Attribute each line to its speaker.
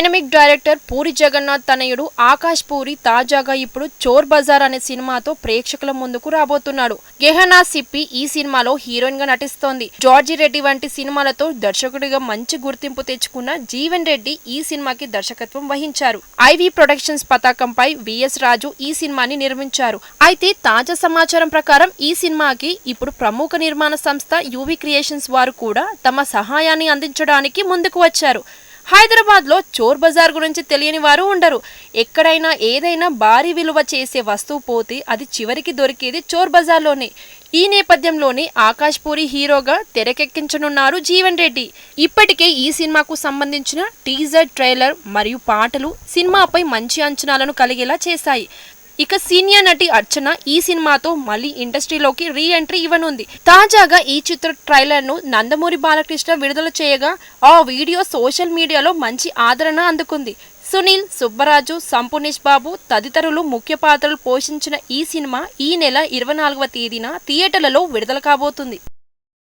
Speaker 1: Dynamic director puri Jagannadh తనయుడు ఆకాష్ పూరి తాజాగా ఇప్పుడు చోర్ బజార్ అనే సినిమాతో ప్రేక్షకుల ముందుకు రాబోతున్నాడు గెహనా సిప్పి ఈ సినిమాలో హీరోయిన్గా నటిస్తోంది. జార్జి రెడ్డి వంటి సినిమాలతో దర్శకుడిగా మంచి గుర్తింపు తెచ్చుకున్న జీవన్ రెడ్డి ఈ సినిమాకి దర్శకత్వం వహించారు. ఐవి ప్రొడక్షన్స్ పతాకంపై విఎస్ రాజు ఈ సినిమాని నిర్మించారు. అయితే తాజా సమాచారం ప్రకారం ఈ సినిమాకి ఇప్పుడు ప్రముఖ నిర్మాణ సంస్థ యూవి క్రియేషన్స్ వారు కూడా తమ సహాయాన్ని అందించడానికి ముందుకు వచ్చారు. హైదరాబాద్లో చోర్ బజార్ గురించి తెలియని వారు ఉండరు. ఎక్కడైనా ఏదైనా భారీ విలువ చేసే వస్తువు పోతే అది చివరికి దొరికేది చోర్ బజార్లోనే. ఈ నేపథ్యంలోనే ఆకాష్ పూరి హీరోగా తెరకెక్కించనున్నారు జీవన్ రెడ్డి. ఇప్పటికే ఈ సినిమాకు సంబంధించిన టీజర్ ట్రైలర్ మరియు పాటలు సినిమాపై మంచి అంచనాలను కలిగేలా చేశాయి. ఇక సీనియర్ నటి అర్చన ఈ సినిమాతో మళ్ళీ ఇండస్ట్రీలోకి రీ ఎంట్రీ ఇవ్వనుంది. తాజాగా ఈ చిత్ర ట్రైలర్ను నందమూరి బాలకృష్ణ విడుదల చేయగా ఆ వీడియో సోషల్ మీడియాలో మంచి ఆదరణ అందుకుంది. సునీల్ సుబ్బరాజు సంపూర్ణేష్ బాబు తదితరులు ముఖ్య పాత్రలు పోషించిన ఈ సినిమా ఈ నెల ఇరవై నాలుగవ తేదీన థియేటర్లలో విడుదల కాబోతుంది.